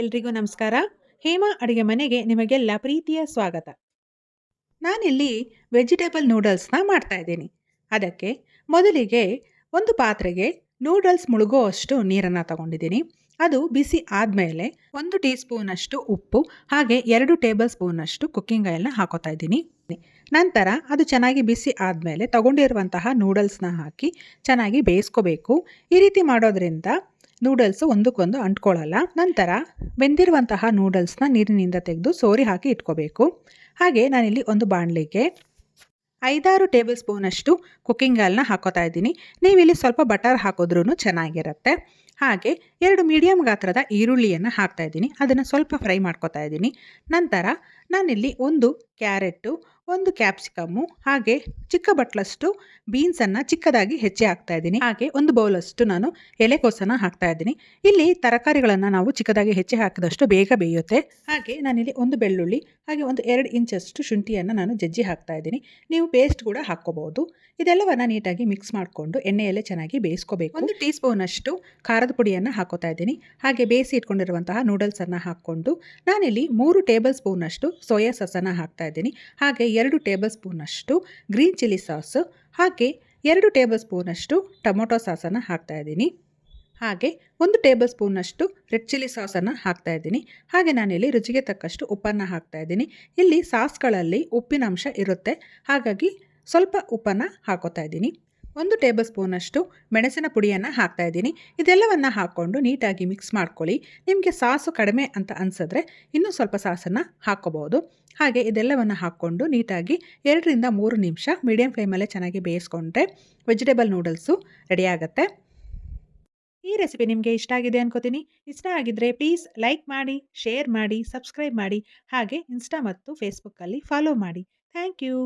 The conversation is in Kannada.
ಎಲ್ರಿಗೂ ನಮಸ್ಕಾರ. ಹೇಮಾ ಅಡುಗೆ ಮನೆಗೆ ನಿಮಗೆಲ್ಲ ಪ್ರೀತಿಯ ಸ್ವಾಗತ. ನಾನಿಲ್ಲಿ ವೆಜಿಟೇಬಲ್ ನೂಡಲ್ಸ್ನ ಮಾಡ್ತಾ ಇದ್ದೀನಿ. ಅದಕ್ಕೆ ಮೊದಲಿಗೆ ಒಂದು ಪಾತ್ರೆಗೆ ನೂಡಲ್ಸ್ ಮುಳುಗೋ ಅಷ್ಟು ನೀರನ್ನು ತಗೊಂಡಿದ್ದೀನಿ. ಅದು ಬಿಸಿ ಆದಮೇಲೆ ಒಂದು ಟೀ ಸ್ಪೂನಷ್ಟು ಉಪ್ಪು, ಹಾಗೆ ಎರಡು ಟೇಬಲ್ ಸ್ಪೂನಷ್ಟು ಕುಕ್ಕಿಂಗ್ ಆಯಿಲ್ನ ಹಾಕೋತಾ ಇದ್ದೀನಿ. ನಂತರ ಅದು ಚೆನ್ನಾಗಿ ಬಿಸಿ ಆದಮೇಲೆ ತಗೊಂಡಿರುವಂತಹ ನೂಡಲ್ಸ್ನ ಹಾಕಿ ಚೆನ್ನಾಗಿ ಬೇಯಿಸ್ಕೋಬೇಕು. ಈ ರೀತಿ ಮಾಡೋದ್ರಿಂದ ನೂಡಲ್ಸು ಒಂದಕ್ಕೊಂದು ಅಂಟ್ಕೊಳ್ಳಲ್ಲ. ನಂತರ ಬೆಂದಿರುವಂತಹ ನೂಡಲ್ಸ್ನ ನೀರಿನಿಂದ ತೆಗೆದು ಸೋರಿ ಹಾಕಿ ಇಟ್ಕೋಬೇಕು. ಹಾಗೆ ನಾನಿಲ್ಲಿ ಒಂದು ಬಾಣಲಿಗೆ ಐದಾರು ಟೇಬಲ್ ಸ್ಪೂನಷ್ಟು ಕುಕ್ಕಿಂಗ್ ಆಯಿಲ್ನ ಹಾಕೋತಾ ಇದ್ದೀನಿ. ನೀವಿಲ್ಲಿ ಸ್ವಲ್ಪ ಬಟರ್ ಹಾಕಿದ್ರೂ ಚೆನ್ನಾಗಿರುತ್ತೆ. ಹಾಗೆ ಎರಡು ಮೀಡಿಯಮ್ ಗಾತ್ರದ ಈರುಳ್ಳಿಯನ್ನು ಹಾಕ್ತಾ ಇದ್ದೀನಿ. ಅದನ್ನು ಸ್ವಲ್ಪ ಫ್ರೈ ಮಾಡ್ಕೋತಾ ಇದ್ದೀನಿ. ನಂತರ ನಾನಿಲ್ಲಿ ಒಂದು ಕ್ಯಾರೆಟು ಒಂದು ಕ್ಯಾಪ್ಸಿಕಮ್ಮು ಹಾಗೆ ಚಿಕ್ಕ ಬಟ್ಲಷ್ಟು ಬೀನ್ಸನ್ನು ಚಿಕ್ಕದಾಗಿ ಹೆಚ್ಚಿ ಹಾಕ್ತಾ ಇದ್ದೀನಿ. ಹಾಗೆ ಒಂದು ಬೌಲಷ್ಟು ನಾನು ಎಲೆಕೋಸನ್ನು ಹಾಕ್ತಾ ಇದ್ದೀನಿ. ಇಲ್ಲಿ ತರಕಾರಿಗಳನ್ನು ನಾವು ಚಿಕ್ಕದಾಗಿ ಹೆಚ್ಚಿ ಹಾಕಿದಷ್ಟು ಬೇಗ ಬೇಯುತ್ತೆ. ಹಾಗೆ ನಾನಿಲ್ಲಿ ಒಂದು ಬೆಳ್ಳುಳ್ಳಿ, ಹಾಗೆ ಒಂದು ಎರಡು ಇಂಚಷ್ಟು ಶುಂಠಿಯನ್ನು ನಾನು ಜಜ್ಜಿ ಹಾಕ್ತಾ ಇದ್ದೀನಿ. ನೀವು ಪೇಸ್ಟ್ ಕೂಡ ಹಾಕ್ಕೋಬಹುದು ಇದೆಲ್ಲವನ್ನು ನೀಟಾಗಿ ಮಿಕ್ಸ್ ಮಾಡಿಕೊಂಡು ಎಣ್ಣೆಯಲ್ಲೇ ಚೆನ್ನಾಗಿ ಬೇಯಿಸ್ಕೋಬೇಕು. ಒಂದು ಟೀ ಸ್ಪೂನಷ್ಟು ಖಾರದ ಪುಡಿಯನ್ನು ಹಾಕೋತಾ ಇದ್ದೀನಿ. ಹಾಗೆ ಬೇಯಿಸಿ ಇಟ್ಕೊಂಡಿರುವಂತಹ ನೂಡಲ್ಸನ್ನು ಹಾಕ್ಕೊಂಡು ನಾನಿಲ್ಲಿ ಮೂರು ಟೇಬಲ್ ಸ್ಪೂನಷ್ಟು ಸೋಯಾ ಸಾಸನ್ನು ಹಾಕ್ತಾ ಇದ್ದೀನಿ. ಹಾಗೆ ಎರಡು ಟೇಬಲ್ ಸ್ಪೂನಷ್ಟು ಗ್ರೀನ್ ಚಿಲ್ಲಿ ಸಾಸು, ಹಾಗೆ ಎರಡು ಟೇಬಲ್ ಸ್ಪೂನಷ್ಟು ಟೊಮೊಟೊ ಸಾಸನ್ನು ಹಾಕ್ತಾ ಇದ್ದೀನಿ. ಹಾಗೆ ಒಂದು ಟೇಬಲ್ ಸ್ಪೂನಷ್ಟು ರೆಡ್ ಚಿಲ್ಲಿ ಸಾಸನ್ನು ಹಾಕ್ತಾ ಇದ್ದೀನಿ. ಹಾಗೆ ನಾನಿಲ್ಲಿ ರುಚಿಗೆ ತಕ್ಕಷ್ಟು ಉಪ್ಪನ್ನು ಹಾಕ್ತಾ ಇದ್ದೀನಿ. ಇಲ್ಲಿ ಸಾಸ್ಗಳಲ್ಲಿ ಉಪ್ಪಿನ ಅಂಶ ಇರುತ್ತೆ. ಹಾಗಾಗಿ ಸ್ವಲ್ಪ ಉಪ್ಪನ್ನು ಹಾಕೋತಾ ಇದ್ದೀನಿ. ಒಂದು ಟೇಬಲ್ ಸ್ಪೂನಷ್ಟು ಮೆಣಸಿನ ಪುಡಿಯನ್ನು ಹಾಕ್ತಾ ಇದ್ದೀನಿ. ಇದೆಲ್ಲವನ್ನು ಹಾಕ್ಕೊಂಡು ನೀಟಾಗಿ ಮಿಕ್ಸ್ ಮಾಡ್ಕೊಳ್ಳಿ. ನಿಮಗೆ ಸಾಸು ಕಡಿಮೆ ಅಂತ ಅನಿಸಿದ್ರೆ ಇನ್ನೂ ಸ್ವಲ್ಪ ಸಾಸನ್ನು ಹಾಕ್ಕೋಬೋದು. ಹಾಗೆ ಇದೆಲ್ಲವನ್ನು ಹಾಕ್ಕೊಂಡು ನೀಟಾಗಿ ಎರಡರಿಂದ ಮೂರು ನಿಮಿಷ ಮೀಡಿಯಂ ಫ್ಲೇಮಲ್ಲೇ ಚೆನ್ನಾಗಿ ಬೇಯಿಸ್ಕೊಂಡ್ರೆ ವೆಜಿಟೇಬಲ್ ನೂಡಲ್ಸು ರೆಡಿ ಆಗುತ್ತೆ. ಈ ರೆಸಿಪಿ ನಿಮಗೆ ಇಷ್ಟ ಆಗಿದೆ ಅನ್ಕೋತೀನಿ. ಇಷ್ಟ ಆಗಿದ್ದರೆ ಪ್ಲೀಸ್ ಲೈಕ್ ಮಾಡಿ, ಶೇರ್ ಮಾಡಿ, ಸಬ್ಸ್ಕ್ರೈಬ್ ಮಾಡಿ. ಹಾಗೆ ಇನ್ಸ್ಟಾ ಮತ್ತು ಫೇಸ್ಬುಕ್ಕಲ್ಲಿ ಫಾಲೋ ಮಾಡಿ. Thank you.